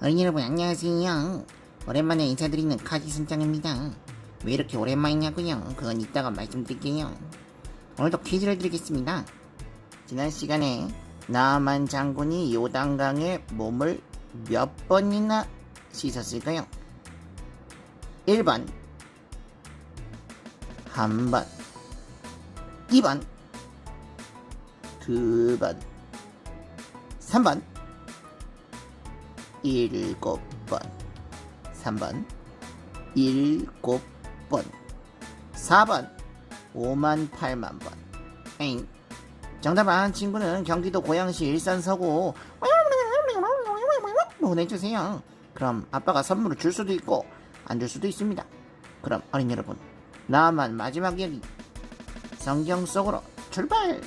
어린이 여러분 안녕하세요. 오랜만에 인사드리는 카지 순장입니다. 왜 이렇게 오랜만이냐고요? 그건 이따가 말씀드릴게요. 오늘도 퀴즈를 드리겠습니다. 지난 시간에 나만 장군이 요단강에 몸을 몇 번이나 씻었을까요? 1번 한 번 2번 두 번 3번 일곱 번. 3번. 일곱 번. 4번. 5만 8만 번. 에잉 정답 안 친구는 경기도 고양시 일산 서구. 보내주세요. 그럼 아빠가 선물을 줄 수도 있고 안 줄 수도 있습니다. 그럼 어린 여러분 나만 마지막 이야기. 성경 속으로 출발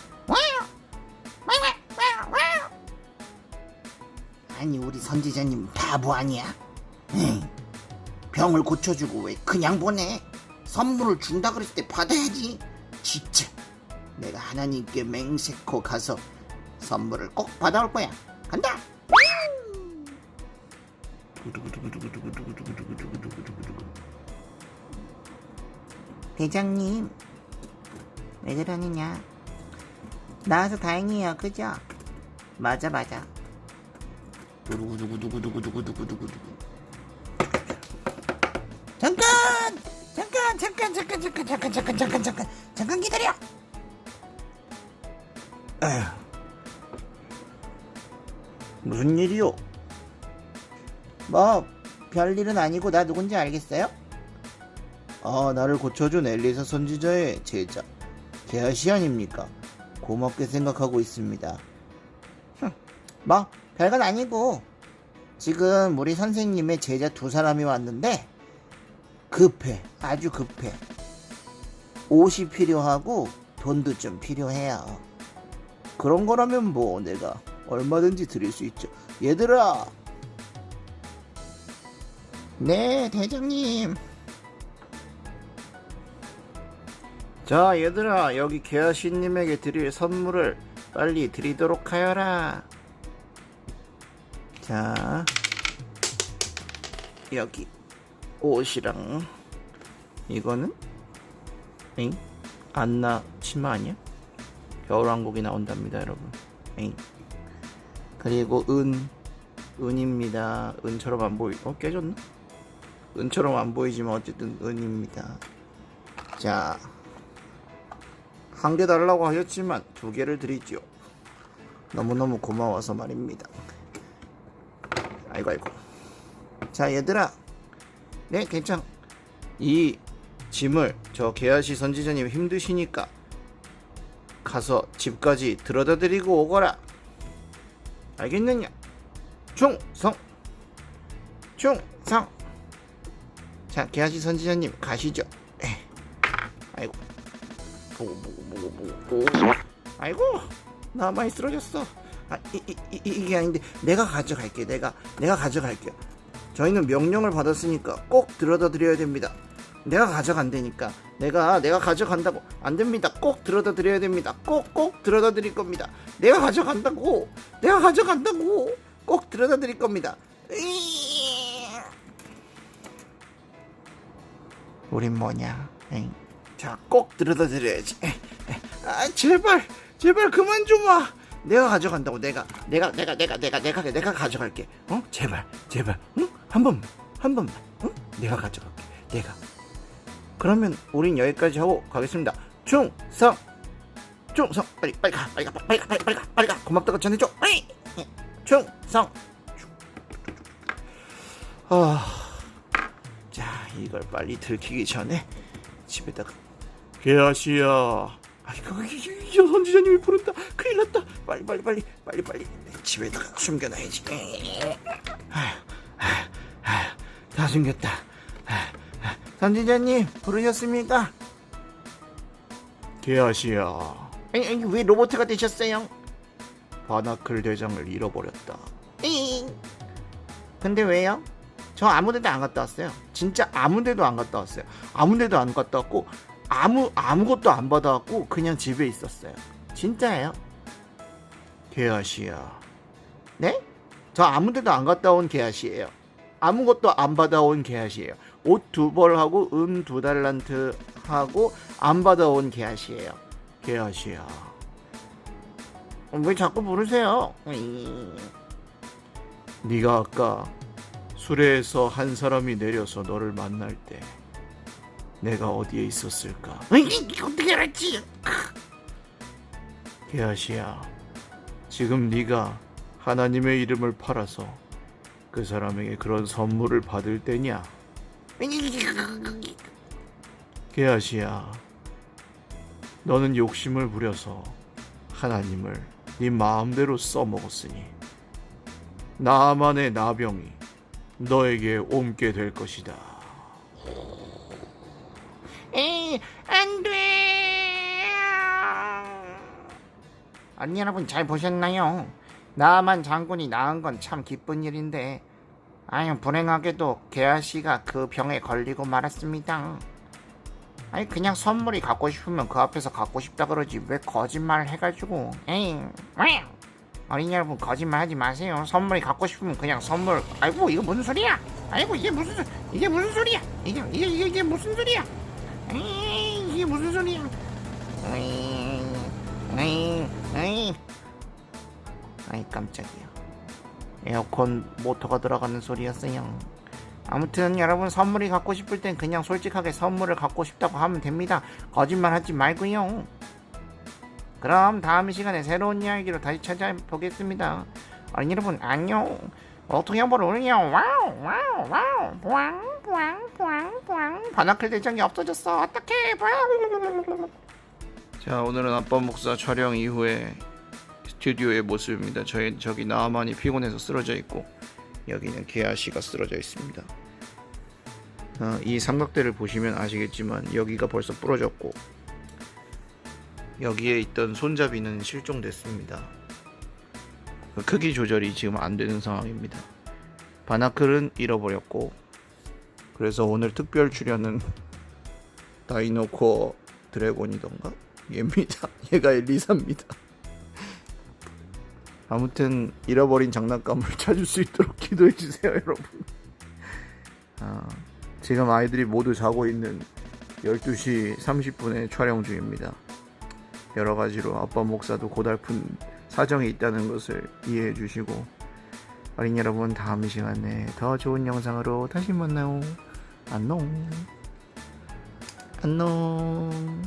아니 우리 선지자님 바보 아니야? 에이, 병을 고쳐주고 왜 그냥 보내? 선물을 준다 그랬을 때 받아야지. 진짜 내가 하나님께 맹세코 가서 선물을 꼭 받아올 거야. 간다. 대장님 왜 그러느냐? 나와서 다행이에요, 그죠? 맞아 맞아. 두구두구두구두구두구두구두구 잠깐 잠깐 잠깐 잠깐 잠깐 잠깐 잠깐 잠깐 잠깐 잠깐 기다려 무슨 일이요? 뭐 별일은 아니고 나 누군지 알겠어요? 아 나를 고쳐준 엘리사 선지자의 제자 게하시안입니까? 고맙게 생각하고 있습니다 뭐 별건 아니고 지금 우리 선생님의 제자 두 사람이 왔는데 급해 아주 급해. 옷이 필요하고 돈도 좀 필요해요. 그런 거라면 뭐 내가 얼마든지 드릴 수 있죠. 얘들아! 네 대장님. 자 얘들아 여기 개아씨님에게 드릴 선물을 빨리 드리도록 하여라 자 여기 옷이랑 이거는 엥? 안나 치마 아니야? 겨울왕국이 나온답니다 여러분 엥? 그리고 은 은입니다 은처럼 안 보이 어 깨졌나? 은처럼 안 보이지만 어쨌든 은입니다 자 한 개 달라고 하셨지만 두 개를 드리죠 너무너무 고마워서 말입니다 아이고 아이고. 자 얘들아. 네 괜찮. 이 짐을 저 개아시 선지자님 힘드시니까 가서 집까지 들여다 드리고 오거라. 알겠느냐? 충성. 충성. 자 개아시 선지자님 가시죠. 에. 아이고. 보고 보고 보고 보고. 아이고 나 많이 쓰러졌어 아, 이, 이, 이, 이게 아닌데 내가 가져갈게 내가 내가 가져갈게요. 저희는 명령을 받았으니까 꼭 들여다 드려야 됩니다. 내가 가져간다니까. 내가 내가 가져간다고. 안 됩니다. 꼭 들여다 드려야 됩니다. 꼭 꼭 들여다 드릴 겁니다. 내가 가져간다고. 내가 가져간다고. 꼭 들여다 드릴 겁니다. 우린 뭐냐? 자 꼭 들여다 드려야지. 아 제발 제발 그만 좀와 내가 가져간다고 내가 내가 내가 내가 내가 내가 내가 가져갈게. 어? 제발 제발. 응한 번만 한 번만 응? 내가 가져갈게. 내가. 그러면 우린 여기까지 하고 가겠습니다. 충성 충성 빨리 빨리 가. 빨리 가 빨리 가 빨리 가 빨리 가. 빨리 가 고맙다고 전해줘. 빨리 충성 아자 이걸 빨리 들키기 전에 집에다가 개아시야 아이고 이 선지자님이 부른다 큰일 났다 빨리 빨리 빨리 빨리 빨리 집에다가 숨겨놔야지 아휴, 아휴, 아휴, 다 숨겼다. 선지자님 부르셨습니까? 개아시야 아니, 아니, 왜 로봇가 되셨어요? 바나클 대장을 잃어버렸다 잉. 근데 왜요? 저 아무 데도 안 갔다 왔어요 진짜 아무 데도 안 갔다 왔어요 아무 데도 안 갔다 왔고 아무 아무것도 안 받아갖고 그냥 집에 있었어요. 진짜예요? 개아시야. 네? 저 아무데도 안 갔다 온 개아시예요. 아무것도 안 받아온 개아시예요. 옷 두 벌 하고 은두 달란트 하고 안 받아온 개아시예요. 개아시야. 어, 왜 자꾸 부르세요? 네가 아까 수레에서 한 사람이 내려서 너를 만날 때 내가 어디에 있었을까? 으이, 어떻게 알았지? 게하시야, 지금 네가 하나님의 이름을 팔아서 그 사람에게 그런 선물을 받을 때냐? 게하시야, 너는 욕심을 부려서 하나님을 네 마음대로 써먹었으니 나만의 나병이 너에게 옮게 될 것이다. 안 돼. 아니 여러분 잘 보셨나요? 나만 장군이 나은 건 참 기쁜 일인데 아유 불행하게도 개아 씨가 그 병에 걸리고 말았습니다. 아니 그냥 선물이 갖고 싶으면 그 앞에서 갖고 싶다 그러지 왜 거짓말 해가지고 에이 왜? 어린이 여러분 거짓말 하지 마세요. 선물이 갖고 싶으면 그냥 선물. 아이고 이거 무슨 소리야? 아이고 이게 무슨 소 이게 무슨 소리야? 이게 이게 이게, 이게 무슨 소리야? 에이 이게 무슨 소리야? 에이 에이 아이 깜짝이야. 에어컨 모터가 들어가는 소리였어요. 아무튼 여러분 선물이 갖고 싶을 땐 그냥 솔직하게 선물을 갖고 싶다고 하면 됩니다. 거짓말 하지 말고요. 그럼 다음 시간에 새로운 이야기로 다시 찾아보겠습니다. 어린이 여러분 안녕. 어떻게 한번 오느냐 와우 와우 와우. 부앙 부앙 부앙 부앙 바나클 대장이 없어졌어 어떡해 부앙 자 오늘은 아빠 목사 촬영 이후에 스튜디오의 모습입니다. 저희 저기 나만이 피곤해서 쓰러져 있고 여기는 개아 씨가 쓰러져 있습니다. 어, 이 삼각대를 보시면 아시겠지만 여기가 벌써 부러졌고 여기에 있던 손잡이는 실종됐습니다. 그 크기 조절이 지금 안 되는 상황입니다. 바나클은 잃어버렸고 그래서 오늘 특별 출연은 다이노코어 드래곤이던가 얘입니다. 얘가 엘리사입니다. 아무튼 잃어버린 장난감을 찾을 수 있도록 기도해 주세요, 여러분. 아, 지금 아이들이 모두 자고 있는 12시 30분에 촬영 중입니다. 여러 가지로 아빠 목사도 고달픈 사정이 있다는 것을 이해해 주시고 어린 여러분 다음 시간에 더 좋은 영상으로 다시 만나요. 안녕. 안녕.